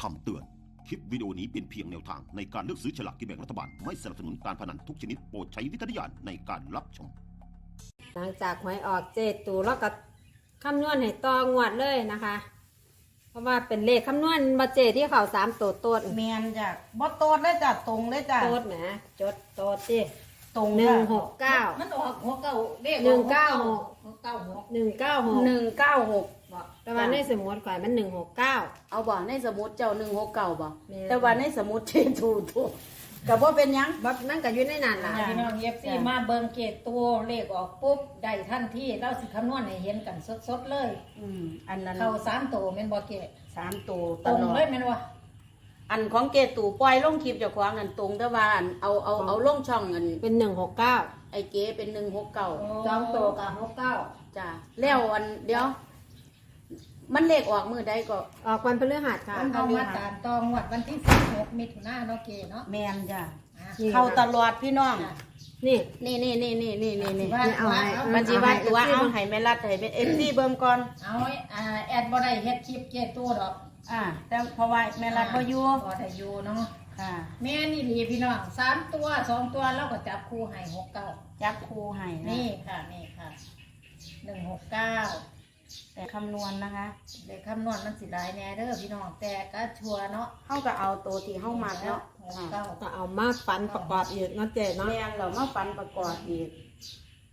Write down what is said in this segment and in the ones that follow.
คำเตือน คลิปวิดีโอนี้เป็นเพียงแนวทางในการเลือกซื้อฉลากกินแบ่งรัฐบาล ไม่สนับสนุนการพนันทุกชนิดโปรดใช้วิจารณญาณในการรับชม หลังจากหวยออกเจตูแล้วก็คำนวณให้ตองวดเลยนะคะ เพราะว่าเป็นเลขคำนวณมาเจที่เขาสามตัวโตดแมนจ้ะบ่โตดเลยจ้ะตรงเลยจ้ะโตดแหมจดโตดจี ตรงหนึ่งหกเก้า มันออกหัวเก้าเลขหนึ่งเก้าหกเก้าหกหนึ่งเก้าหกหนึ่งเก้าหกบอกแต่ว่าในสมุดข่อยมันหนึ่งหกเก้า เอาบ่ในสมุดเจ้าหนึ่งหกเก้าบ่แม่น แต่ว่าในสมุดเจถูกถูกกับว่าเป็นหยัง บัมันก็อยู่ในนั้นล่ะจ้ะพี่น้องเอฟซีจ้ะ มาเบิ่งเกตตัวเลขออกปุ๊บได้ทันทีเราสิคำนวณให้เห็นกันสดๆเลย อืมอันนั้นเข้าสามตัวแม่นบ่เกตสามตัวตตรงลอดเลยแม่นบ่ อันของเกตู่ปล่อยลงคลิปเจ้าของอันตรงแต่ว่าอันเอาเอาเอาลงช่องอันเป็นหนึ่งหกเก้าไอ้เก๋เป็นหนึ่งหกเก้าสองตัวกับหกเก้าจ้ะแล้วอันเดี๋ยว มันเลขออกมือใดก็ออกวันพฤหัสค่ะมันเอามาตามตองวดวันที่สิบหกมิถุนายนเนาะเกเนาะแมนจ้ะอะนี่เข้าตลอดพี่น้องจ้ะนี่นี่นี่นี่นี่นี่นี่นี่ว่าเอาให้เอามันจีว่าตัวเอาให้แม่รัดให้เป็นเอฟซีเบิ่มก่อนเอาไว้อ่าแอดบ่ได้เฮ็ดคลิปเกตตัวดอก อ่าแต่เพราะว่าแม่รัดบ่อยู่บ่ได้อยู่เนาะค่ะแม่นี่ดีพี่น้องสามตัวสองตัวเราก็จับคู่ให้หกเก้าจับครูให้นะนี่ค่ะนี่ค่ะหนึ่งหกเก้าแต่คำนวณนะคะเลขคำนวณมันสิหลายแน่เด้อพี่น้องแต่ก็ชัวร์เนาะเฮาก็เอาตัวที่เฮามักเนาะหกเก้าก็เอามาฟันประกอบอีกเนาะเจเนาะแม่นเรามาฟันประกอบอีก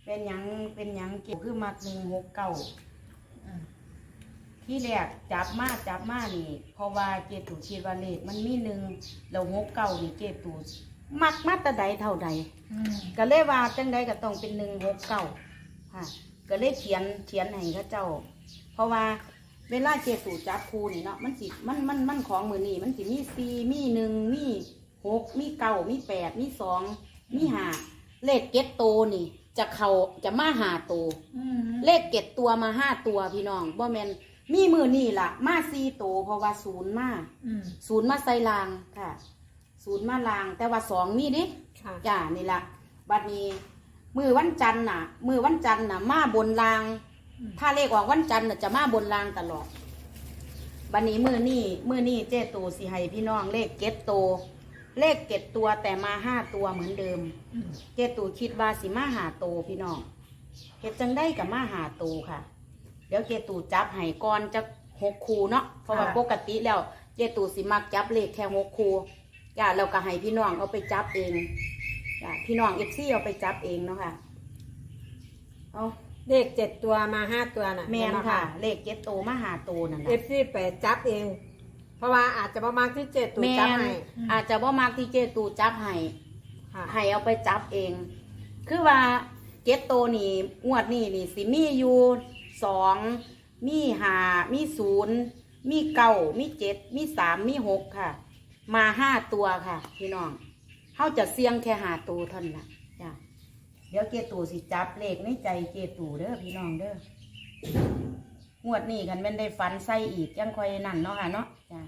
เป็นหยังเป็นหยังเกี่ยวคือมักหนึ่งหกเก้าอืม ที่แรกจับมาจับมานี่เพราะว่าเจตูคิดว่าเลขมันมีหนึ่งแล้วหกเก้านี่เจตูมักมาแตะใดเท่าใดอืมก็เลยว่าจังใดก็ต้องเป็นหนึ่งหกเก้าค่ะ ก็เลยเขียนเขียนให้เขาเจ้า เพราะว่าเวลาเจตูจับคูนี่เนาะมันสิมันมันมันของมือนี่มันสิมีสี่มีหนึ่งมีหกมีเก้ามีแปดมีสองมีห้าเลขเก็ตโตนี่ จะเขาจะมาหาโตอืมเลขเก็ตตัวมาห้าตัวพี่น้องบ่แมน มีมือนี่ล่ะ มาสี่โตวเพราะว่าศูนย์มาอืมศูนย์มาใส่ลางค่ะ ศูนย์มาลาง แต่ว่าสองมีดิค่ะ จ้านี่ละบัดนี้ มือวันจันทร์น่ะ มือวันจันทร์น่ะ มาบนรางถ้าเลขออกวันจันทร์น่ะจะมาบนรางตลอดบัดนี้มือนี่มือนี่เจ้ตูสิให้พี่น้องเลขเก็ตโตวเลขเก็ตตัวแต่มาห้าตัวเหมือนเดิม อืมเจตูคิดว่าสิมาหาโตพี่น้องเฮ็ดจังได้กับมาหาโตค่ะ เดี๋ยวเจตูจับให้ก่อนจะหกคูเนาะเพราะว่าปกติแล้วเจตูสิมักจับเลขแค่หกคูจ้าเราก็ให้พี่น้องเอาไปจับเองจ้าพี่น้องเอฟซีเอาไปจับเองเนาะค่ะเอาเลขเจ็ดตัวมาห้าตัวน่ะแมนค่ะ เลขเจตูมาหาโตนั่นเอนะฟซีไปจับเอง เพราะว่าอาจจะประมาณที่เจ็ดตัวแมจับนให้อาจจะว่ามักที่เจตูจับให้ค่ะให้เอาไปจับเอง คือว่าเก็ตโตนี่งวดนี่นี่สิมีอยู่ สองมีหามีศูนย์มีเก้ามีเจ็ดมีสามมีหกค่ะ มาห้าตัวค่ะ พี่น้องเขาจะเสี่ยงแค่หาตัวเท่านั้นละจ้ะเดี๋ยวเกตูสิจับเลขในใจเกตูเด้อพี่น้องเด้องวดนี้กันแม่นได้ฟันไส้อีกยังค่อยนั่นเนาะค่ะเนาะจ้ะ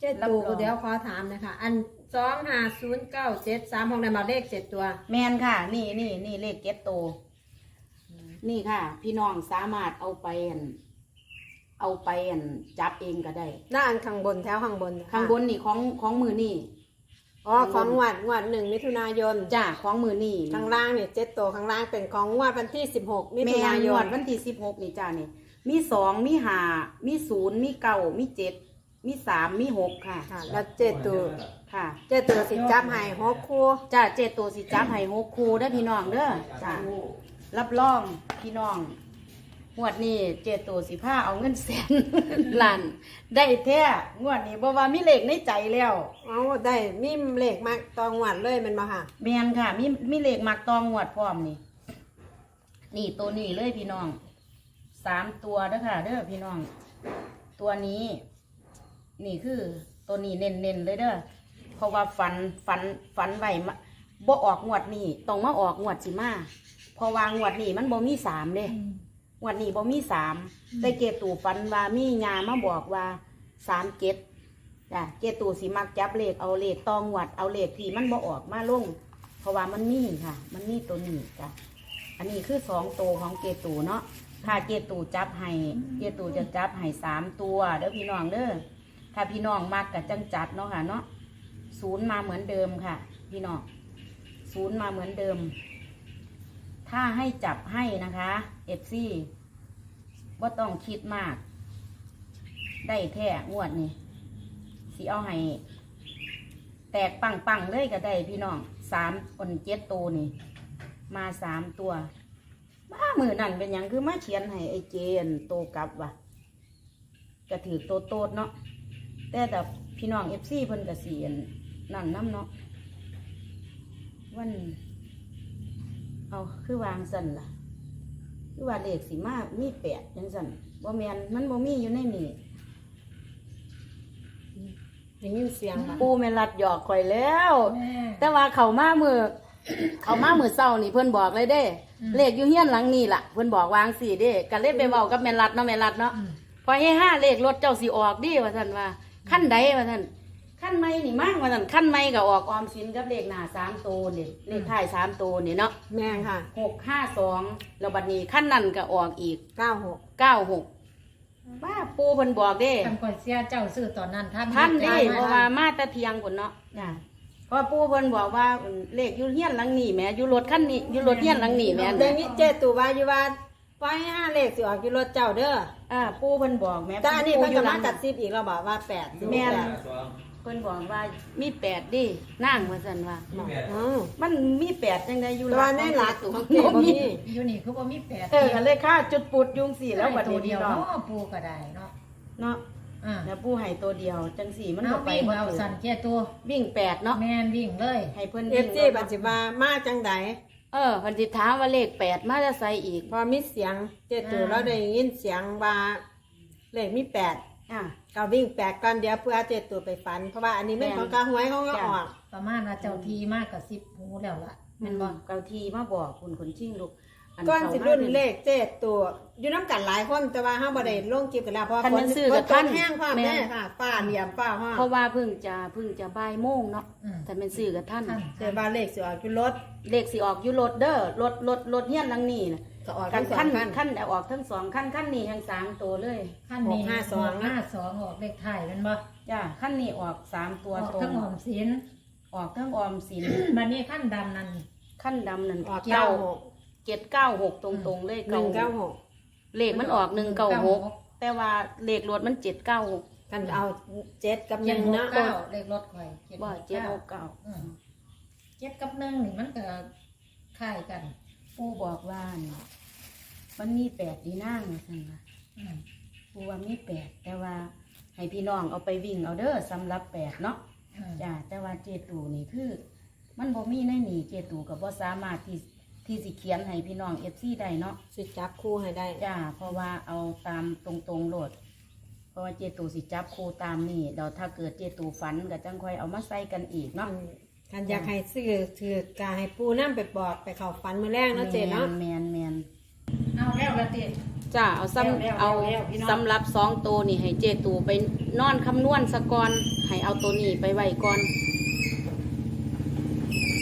เจ็ดรับตูรองเดี๋ยวขอถามนะคะ อันสองห้าศูนย์เก้าเจ็ดสามของในมาเลขเจ็ดตัว แมนค่ะ นี่นี่นี่เลขเก็ตโต นี่ค่ะ พี่น้องสามารถเอาไปอั่นเอาไปอั่นจับเองก็ได้หน้าอันข้างบนแถวข้างบนค่ะข้างบนนี่ของของมือนี่อ๋อของงวดงวดหนึ่งมิถุนายนจ้าของมือนี่ข้างล่างเนี่ยเจ็ดตัวข้างล่างเป็นของงวดวันที่สิบหกมิแมถุนานยงวนดวันที่สิบหกนี่จ้านี่มีสองมีห้ามีศูนย์มีเก้ามีเจ็ดมีสามมีหกค่ะ ค่ะแล้วเจ็ดตัวค่ะเจ็ดตัวสิจับให้หกคู่จ้าเจ็ดตัวสิจับให้หกคูได้อพี่น้องเด้อจ้า รับรองพี่น้องงวดนี้เจ็ดตัวสิผ้าเอาเงินแสน ล้านได้แท้งวดนี้บ่ว่ามีเลขในใจแล้วเอาได้มีเลขมาตองงวดเลยแมันมาค่ะ แมนค่ะ มีมีเลขมักตองงวดพร้อมนี่ นี่ตัวนี้เลยพี่น้องสามตัวเด้อค่ะเด้อพี่น้อง ตัวนี้ นี่คือตัวนี้เน้นๆเลยเด้อเพราะว่าฝันฝันฝันไว้มาบ่ออกงวดนี้ต้องมาออกงวดสิมา เพราะว่างวดนี้มันบ่มีสามเด้งวดนี้บ่มีสามแต่เกตูฝันว่ามีงามาบอกว่าสามเกตจ้ะเกตูสิมักจับเลขเอาเลขตองงวดเอาเลขที่มันบ่ออกมาลงเพราะว่ามันมีค่ะ มันมีตัวนี้จ้ะอันนี้คือสองตัวของเกตูเนาะถ้าเกตูจับให้เกตูจะจับให้สามตัวเด้อพี่น้องเด้อถ้าถ้าพี่น้องมากกับจังจัดเนาะค่ะเนาะศูนย์มาเหมือนเดิมค่ะ พี่น้องศูนย์มาเหมือนเดิม ถ้าให้จับให้นะคะเอฟซีว่าต้องคิดมาก ได้แท้งวดนี่สิเอาให้ แตกปังปังๆเลยก็ได้พี่น้องสามคนเจ็ดตัวนี่ มาสามตัวบ้ามือนั่นเป็นหยังคือมาเขียนให้ไอเจนโตกลับว่ะก็ถือโตโตดเนาะแต่แต่พี่น้องเอฟซีเพิ่นกเสียนนั่นน้ำเนาะวัน เอาคือวางสันล่ะ คือว่าเลขสีมามีแปดจังสันบ่แมนมันบ่มีอยู่ในนี่ได้ยินเสียงบ่ปูแม่นรัดหยอกข่อยแล้วแม่แต่ว่าเขามามือ เขามามือเศร้านี่เพิ่นบอกเลยเด้อืมเลขอยู่เฮียนหลังนี่ล่ะเพิ่นบอกวางสี่เด้ก็เลยไปเว้ากับแม่นรัดเนาะแม่นรัดเนาะอืมพอให้ห้าเลขรถเจ้าสิออกดิว่าท่านว่าขั้นใดว่าท่าน ขั้นไม่นี่มั่งว่าท่านขั้นไม่ก็ออกออมสินกับเลขหน้าสามตัวนี่เลขท้ายสามตัวนี่เนาะแม่งค่ะหกห้าสองแล้วบัดนี้ขั้นนั้นก็ออกอีกเก้าหกเก้าหกบ้าปูเพิ่นบอกเด้ทำก่อนเสียเจ้าซื้อตอนนั้นท่านท่านดิได้เพราะว่ามาแต่เทียงพุ่นเนาะจ้ะเพราะปู่เพิ่นบอกว่าเลขอยู่เฮียนหลังนี้แหม่อยู่รถคันนี้อยู่รถเฮียนหลังนี้แหม่เรื่องนี้เจตูว่าอยู่ว่าไว้ห้าเลขสิออกอยู่รถเจ้าเด้ออ่าปู่เพิ่นบอกแหม่แต่อันนี้เพิ่นอก็ยู่หลัมางกัดซิบอีกเราบอกว่าแปดแม่น แปดเพิ่นบอกว่ามีแปดดินั่งว่าซั่นว่าอืมมันมีแปดจังไดอยู่แต่ว่าในหลักตัวของเจ็เจ๊ดบ่มีอยู่นี่คือว่ามีแปดเออก็เลยค่าจุดปุดยุงสี่แล้วบัดตันี้วเดีพี่ยวน้องเนาะปูก็ได้เนาะเนาะอ่าแล้วปู่ให้ตัวเดียวจังสี่มันเอาก็ไปวิ่งบ่เอาถึงสั่นแค่ตัววิ่งแปดเนาะแม่นวิ่งเลยให้เพิ่นเอวิ่ฟงซีปัจจุบันมาจังใดเออเพิ่นสิถามว่าเลขแปดมาจะใส่อีก พอมีเสียงเจตูเราได้ยินเสียงว่าเลขมีแปด อะก็วิ่งแปดก่อนเดี๋ยวเพื่อเจตูไปฝัน เพราะว่าอันนี้ไม่ของกาหวยเขาก็ออก ประมาณว่าเจ้าทีมากกับสิบหูแล้วล่ะแม่นบ่เกาทีมาบอกคุณคนชิงลูกก้อนเขาสิมารุ่นนี่ยเลขเจ็ดตัว อยู่น้ำกันหลายคนแต่ว่าห้าบ่ได้ลงจิบกันแล้วเพราะว่าคันมันซื้อฝกับตท่านแห้งความแม่แม่ค่ะฟ้าเหลี่ยมฟ้าห้องเพราะว่าเพิ่งจะเพิ่งจะบ่ายโมงเนาะอืมแต่เป็นซื้อกับท่านท่านแต่ว่าเลขสิออกอยู่รถเลขสิออกอยู่รถเด้อรถรถรถเฮียนหลังนี้นะ ก็ออกกัทั้นงสอขั้งนคันขั้นออกทั้งสองขั้นขั้นนี้ทั้งสามตัวเลยขั้นนี้หกห้าสองหกห้าสองออกเลขไทายแม่นบ่จ้าขั้นนี้ออกสามตัวออกตรทั้งงหอมศิลออกทั้งออมสินบัดนี้ขั้นดำนั่นขั้นดำนั่นออกเก้าเก้าหกเจ็ดเก้าหกตรงตรงๆเลยหนึ่งเก้าหกเลขมันออกหนึ่งเก้าหกแต่ว่าเลขรถมันเจ็ดเก้าหกกันเอาเจ็ดกับหเจ็ดนึ่งหกเนาะเก้าเลขรถข่อยว่าเจ็ดหกเก้าอืมเจ็ดกับหนึ่งนี่มันก็คล้ายกันปู่บอกว่านี่ มันมีแปดดีนั่งว่าซั่นว่าอืมปูว่ามีแปดแต่ว่าให้พี่น้องเอาไปวิ่งเอาเด้อสำหรับแปดเนาะอืมจ้าแต่ว่าเจตูนี่คือ มันบ่มีในนี่เจตูกับบ่สามารถที่ที่สิเขียนให้พี่น้องเอฟซีได้เนาะสิจับคู่ให้ได้จ้าเพราะว่าเอาตามตรงๆโหลด เพราะว่าเจตูสิจับครูตามนี่เดี๋ยวถ้าเกิดเจตูฝันก็จังค่อยเอามาใส่กันอีกเนาะกันอยากให้ซื้อถือกาให้ปูน้ำไปบอกไปเข้าฝันมือแรกเนาะเจเนาะแมนแมนเอา แล้วละติ จ้าเอาซ้แล้วำเอาแล้วพี่น้อง สำหรับสองตัวนี่ให้เจตูไปนอนคำนวณสะก่อนให้เอาตัวนี้ไปไว้ก่อน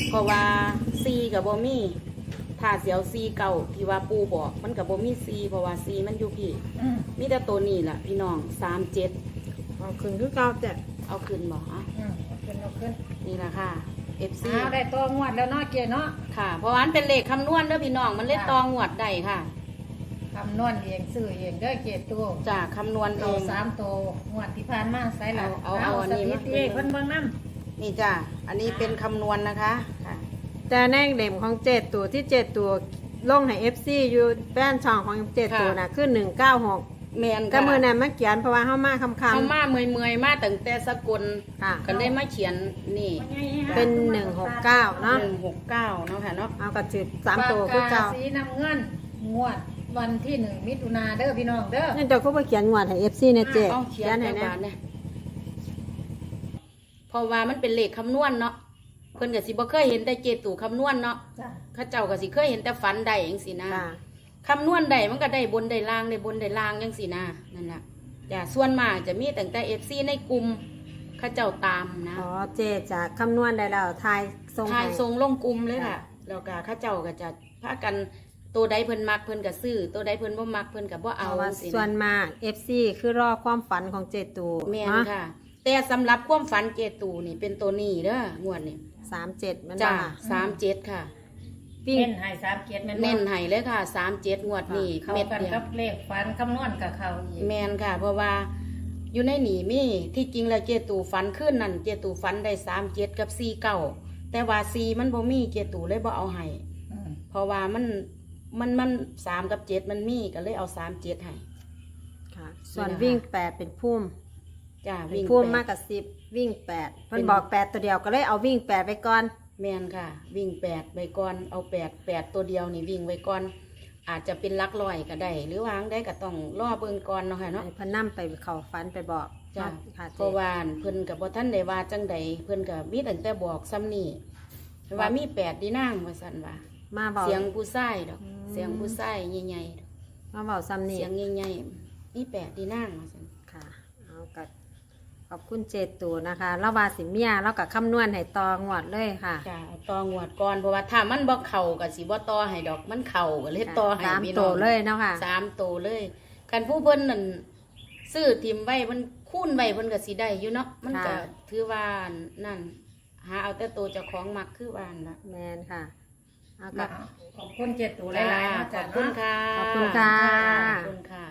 เพราะว่าซีกับบ่มีถ้าเสียวซีเก่าที่ว่าปูบอกมันกับบ่มีซีเพราะว่าซีมันอยู่พี่อืมมีแต่ตัวนี้แหละพี่น้องสามเจ็ดเอาคืนคือเก่าแต่เอาขึ้นบอกอะอืมเอาขึ้นเอาขึ้นนี่แหละค่ะ FC เอาได้ตัวงวดแล้วเนาะเกเนาะ ค่ะ เพราะว่ามันเป็นเลขคำนวณเด้อพี่น้องมันเล่นจ้ะตองวดได้ค่ะ คำนวณเองซื้อเองเด้อเกตัวจากคำนวณเอเอาง สามตัวงวดที่ผ่านมาใส่ละเอาเอาเอาอันนี้สถิมา ติเพิ่นเบิ่งน้นี่จ้ะอันนี้เป็นคำนวณนะคะค่ะ แต่ในเล่มของเจตัวที่เจตัวลงให้ FC อยู่แป้นช่องของเจตัวน่ะคือหนึ่งเก้าหกแมนก็ค่ะมือนั้นมาเขียนเพราะว่าเฮามาคำคเขามาเมื่อยเมื่อยๆมาตั้งแต่สกุลค่ะ ก็ได้มาเขียนนี่ำเป็นหนึ่งหกเก้าเนาะหนึ่งหกเก้าเนาะค่ะเนาะเอากระจิบสามตัวคือปากเก่ากสีน้ำเงินงวด วันที่หนึ่งมิถุนาเด้อพี่น้องเด้อนี่เจ้าก็ไปเขียนงวดให้ FC เนี่ยเจเอาเขียนให้ให้นะบาทเนี่ยเพราะว่ามันเป็นเลขคำนวณเนาะเพิ่นก็สิบ่เคยเห็นแต่เจตู่คำนวณเนาะจ้ะเข้าเจ้าก็สิเคยเห็นแต่ฝันได้จังสินะค่ะคำนวณได้มันก็ได้บนได้ล่างได้บนได้ล่างจังสินะนั่นแหละจ้ะส่วนมากจะมีตั้งแต่ FC ในกลุ่มเข้าเจ้าตามนะ อ๋อเจจะคำนวณได้แล้วทายทรงทายให้ทรงลงกลุ่มเลยค่ะค่ะแล้วก็เข้าเจ้าก็จะพากัน ตัวใดเพิ่นมักเพิ่นก็ซื้อตัวใดเพิ่นบ่มักเพิ่นก็บ่เพเอาราะว่าสิส่วนนะมาก FC คือรอความฝันของเจตูแม่นเนาะค่ะ แต่สำหรับความฝันเจตูนี่เป็นตัวนี้เด้องวดนี่สามเจ็ดมันจ้าว่าสามเจ็ดค่ะ วิ่ง เน้นให้สามเกียรติแม่นบ่เน้นให้เลยค่ะสามเจ็ดงวดนี่เข้าเม็ดกันเดียกัว บเลขฟันคำนวณกับเขาอีกแมนค่ะ เพราะว่าอยู่ในหนีมีที่จริงแล้วเจตูฝันขึ้นนั่นเจตูฝันได้สามเจ็ดกับสี่เก้าแต่ว่าสี่มันบ่มีเจตูเลยบ่เอาให้อืมเพราะว่ามัน มันมันสามกับเจ็ดมันมีก็เลยเอาสามเจ็ดให้ ค่ะ ส่วนนี่นะคะ วิ่งแปดเป็นพุ่มจ้าเป็นวิ่งพุ่มแปดมากกับสิบวิ่งแปดเพิ่นเป็นบอกแปดตัวเดียวก็เลยเอาวิ่งแปดไปก่อน แมนค่ะ วิ่งแปดไว้ก่อนเอาแปดแปดตัวเดียวนี่วิ่งไว้ก่อน อาจจะเป็นหลักร้อยก็ได้ หรือวางได้ก็ต้องรอเบิ่งก่อนเนาะค่ะเนาะให้เพิ่นนํไปเขาฟันไปบอกจ้าค่ะเพราะว่าเพิ่นกับบ่ท่านได้ว่าจังใดเพิ่นกับมีตั้งแต่บอกซ้ำนี่ว่ามีแปดดีนางว่าซั่นว่า มาเบา เสียงผู้ชายดอก อืม เสียงผู้ชายใหญ่ๆดอกมาเบาซ้ำนี่เสียงใหญ่ๆมีแปดดีนางว่าซั่นค่ะ เอากัขอบคุณเจตูนะคะแล้วว่าสิเมียแล้วกับคำนวณให้ตองวดเลยค่ะจ้าเอาต่องวดก่อนเพราะว่าถ้ามันบ่เข้าก็สิบ่ต่อให้ดอกมันเข้าก็เลยต่อให้สามพี่ตัน้วองเลยเนาะค่ะ สามโตวเลยกันผู้เพิ่นนั่นซื้อทิมไว้มันคูณไว้เพิ่นก็สิได้อยู่เนาะมันก็ค่ะ ถือว่านั่น หาเอาแต่ตัวเจ้าของมักคือว่านั่นล่ะแมนค่ะ เอามักับกขอบคุณเจ็ดตูหลายๆเนาะขจ้ะอบคุณเนาะค่ะ ขอบคุณค่ะ ขอบคุณค่ะ